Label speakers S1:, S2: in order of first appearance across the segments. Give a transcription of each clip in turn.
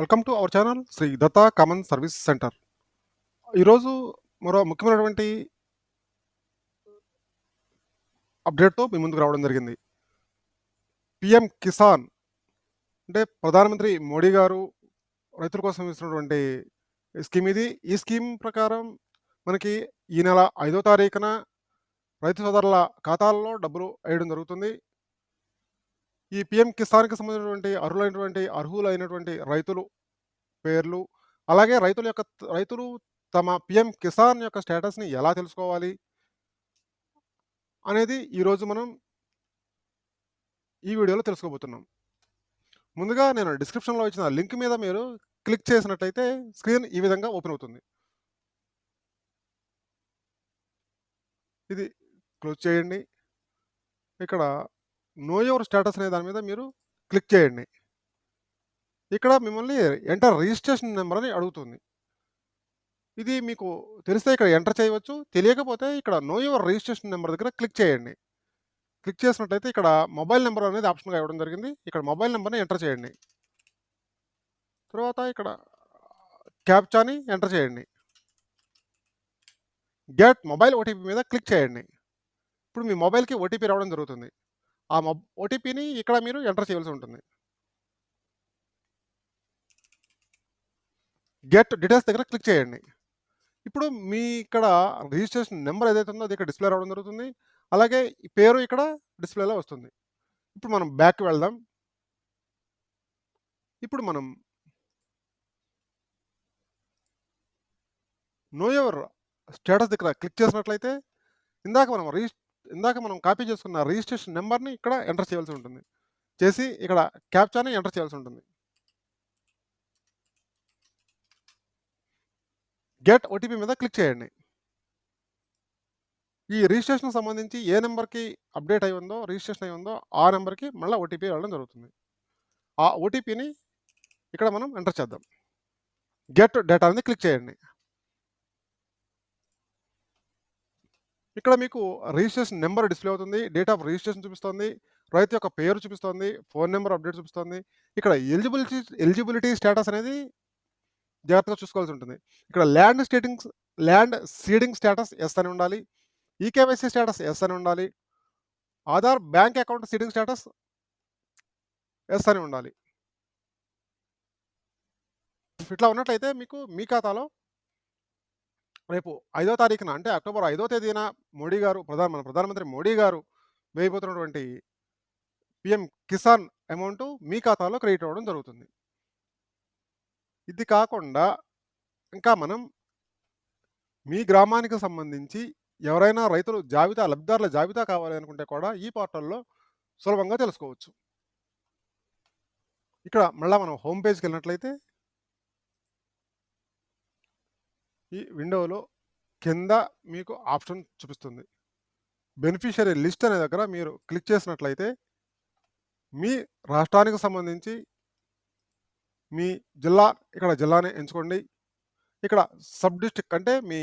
S1: Welcome to our channel Sri Datta common service centre ఈరోజు మరో ముఖ్యమైనటువంటి అప్డేట్తో మీ ముందుకు రావడం జరిగింది. పిఎం కిసాన్ అంటే ప్రధానమంత్రి మోడీ గారు రైతుల కోసం ఇస్తున్నటువంటి స్కీమ్ ఇది. ఈ స్కీమ్ ప్రకారం మనకి ఈ నెల ఐదో తారీఖున రైతు సోదరుల ఖాతాల్లో డబ్బులు వేయడం జరుగుతుంది. ఈ పిఎం కిసాన్కి సంబంధించినటువంటి అర్హులైనటువంటి అర్హులైనటువంటి రైతులు పేర్లు అలాగే రైతుల యొక్క రైతులు తమ పిఎం కిసాన్ యొక్క స్టేటస్ని ఎలా తెలుసుకోవాలి అనేది ఈరోజు మనం ఈ వీడియోలో తెలుసుకోబోతున్నాం. ముందుగా నేను డిస్క్రిప్షన్లో ఇచ్చిన లింక్ మీద మీరు క్లిక్ చేసినట్లయితే స్క్రీన్ ఈ విధంగా ఓపెన్ అవుతుంది. ఇది క్లోజ్ చేయండి. ఇక్కడ నో యువర్ స్టేటస్ అనే దాని మీద మీరు క్లిక్ చేయండి. ఇక్కడ మిమ్మల్ని ఎంటర్ రిజిస్ట్రేషన్ నెంబర్ అని అడుగుతుంది. ఇది మీకు తెలిస్తే ఇక్కడ ఎంటర్ చేయవచ్చు. తెలియకపోతే ఇక్కడ నో యువర్ రిజిస్ట్రేషన్ నెంబర్ దగ్గర క్లిక్ చేయండి. క్లిక్ చేసినట్లయితే ఇక్కడ మొబైల్ నెంబర్ అనేది ఆప్షన్గా ఇవ్వడం జరిగింది. ఇక్కడ మొబైల్ నెంబర్ని ఎంటర్ చేయండి. తర్వాత ఇక్కడ క్యాప్చాని ఎంటర్ చేయండి. గెట్ మొబైల్ ఓటీపీ మీద క్లిక్ చేయండి. ఇప్పుడు మీ మొబైల్కి ఓటీపీ రావడం జరుగుతుంది. ఆ మొబ్ ఓటీపీని ఇక్కడ మీరు ఎంటర్ చేయవలసి ఉంటుంది. గెట్ డీటెయిల్స్ దగ్గర క్లిక్ చేయండి. ఇప్పుడు మీ ఇక్కడ రిజిస్ట్రేషన్ నెంబర్ ఏదైతే ఉందో అది ఇక్కడ డిస్ప్లే రావడం జరుగుతుంది. అలాగే పేరు ఇక్కడ డిస్ప్లేలో వస్తుంది. ఇప్పుడు మనం బ్యాక్ వెళ్దాం. ఇప్పుడు మనం నో యువర్ స్టేటస్ దగ్గర క్లిక్ చేసినట్లయితే ఇందాక మనం రిజిస్ ఇందాక మనం కాపీ చేసుకున్న రిజిస్ట్రేషన్ నెంబర్ని ఇక్కడ ఎంటర్ చేయాల్సి ఉంటుంది. చేసి ఇక్కడ క్యాప్చాని ఎంటర్ చేయాల్సి ఉంటుంది. గెట్ ఓటీపీ మీద క్లిక్ చేయండి. ఈ రిజిస్ట్రేషన్కి సంబంధించి ఏ నెంబర్కి అప్డేట్ అయి ఉందో రిజిస్ట్రేషన్ అయి ఉందో ఆ నెంబర్కి మళ్ళీ ఓటీపీ వెళ్ళడం జరుగుతుంది. ఆ ఓటీపీని ఇక్కడ మనం ఎంటర్ చేద్దాం. గెట్ డేటా అనేది క్లిక్ చేయండి. ఇక్కడ మీకు రిజిస్ట్రేషన్ నెంబర్ డిస్ప్లే అవుతుంది డేట్ ఆఫ్ రిజిస్ట్రేషన్ చూపిస్తుంది రైతు యొక్క పేరు చూపిస్తుంది ఫోన్ నెంబర్ అప్డేట్ చూపిస్తుంది. ఇక్కడ ఎలిజిబిలిటీ ఎలిజిబిలిటీ స్టేటస్ అనేది జాగ్రత్తగా చూసుకోవాల్సి ఉంటుంది. ఇక్కడ land stating land seeding status yes అని ఉండాలి ఈకేవైసీ స్టేటస్ ఎస్ అని ఉండాలి Aadhaar bank account seeding status yes అని ఉండాలి. ఇట్లా ఉన్నట్లయితే మీకు మీ ఖాతాలో రేపు ఐదో తారీఖున అంటే అక్టోబర్ ఐదో తేదీన మోడీ గారు ప్రధాన మన ప్రధానమంత్రి మోడీ గారు వేయబోతున్నటువంటి పిఎం కిసాన్ అమౌంట్ మీ ఖాతాలో క్రెడిట్ అవ్వడం జరుగుతుంది. ఇది కాకుండా ఇంకా మనం మీ గ్రామానికి సంబంధించి ఎవరైనా రైతులు జాబితా లబ్ధిదారుల జాబితా కావాలి అనుకుంటే కూడా ఈ పోర్టల్లో సులభంగా తెలుసుకోవచ్చు. ఇక్కడ మళ్ళీ మనం హోమ్ పేజ్కి వెళ్ళినట్లయితే ఈ విండోలో కింద మీకు ఆప్షన్ చూపిస్తుంది. బెనిఫిషరీ లిస్ట్ అనే దగ్గర మీరు క్లిక్ చేసినట్లయితే మీ రాష్ట్రానికి సంబంధించి మీ జిల్లా ఇక్కడ జిల్లాని ఎంచుకోండి. ఇక్కడ సబ్ డిస్టిక్ అంటే మీ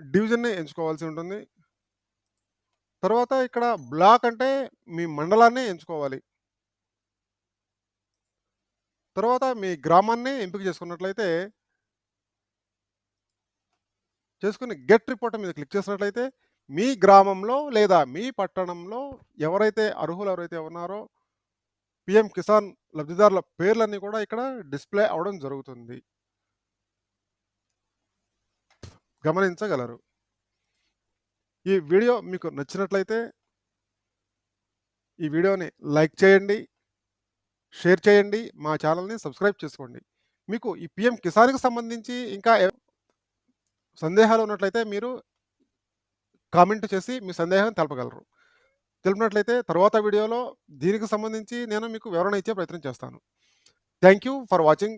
S1: డివిజన్ని ఎంచుకోవాల్సి ఉంటుంది. తర్వాత ఇక్కడ బ్లాక్ అంటే మీ మండలాన్ని ఎంచుకోవాలి. తర్వాత మీ గ్రామాన్ని ఎంపిక చేసుకున్నట్లయితే చేసుకుని గెట్ రిపోర్ట్ మీద క్లిక్ చేసినట్లయితే మీ గ్రామంలో లేదా మీ పట్టణంలో ఎవరైతే అర్హులు ఎవరైతే ఉన్నారో పిఎం కిసాన్ లబ్ధిదారుల పేర్లన్నీ కూడా ఇక్కడ డిస్ప్లే అవడం జరుగుతుంది. గమనించగలరు. ఈ వీడియో మీకు నచ్చినట్లయితే ఈ వీడియోని లైక్ చేయండి షేర్ చేయండి మా ఛానల్ని సబ్స్క్రైబ్ చేసుకోండి. మీకు ఈ పిఎం కిసాన్కి సంబంధించి ఇంకా సందేహాలు ఉన్నట్లయితే మీరు కామెంట్ చేసి మీ సందేహం తెలపగలరు. తెలిపినట్లయితే తర్వాత వీడియోలో దీనికి సంబంధించి నేను మీకు వివరణ ఇచ్చే ప్రయత్నం చేస్తాను. Thank you for watching.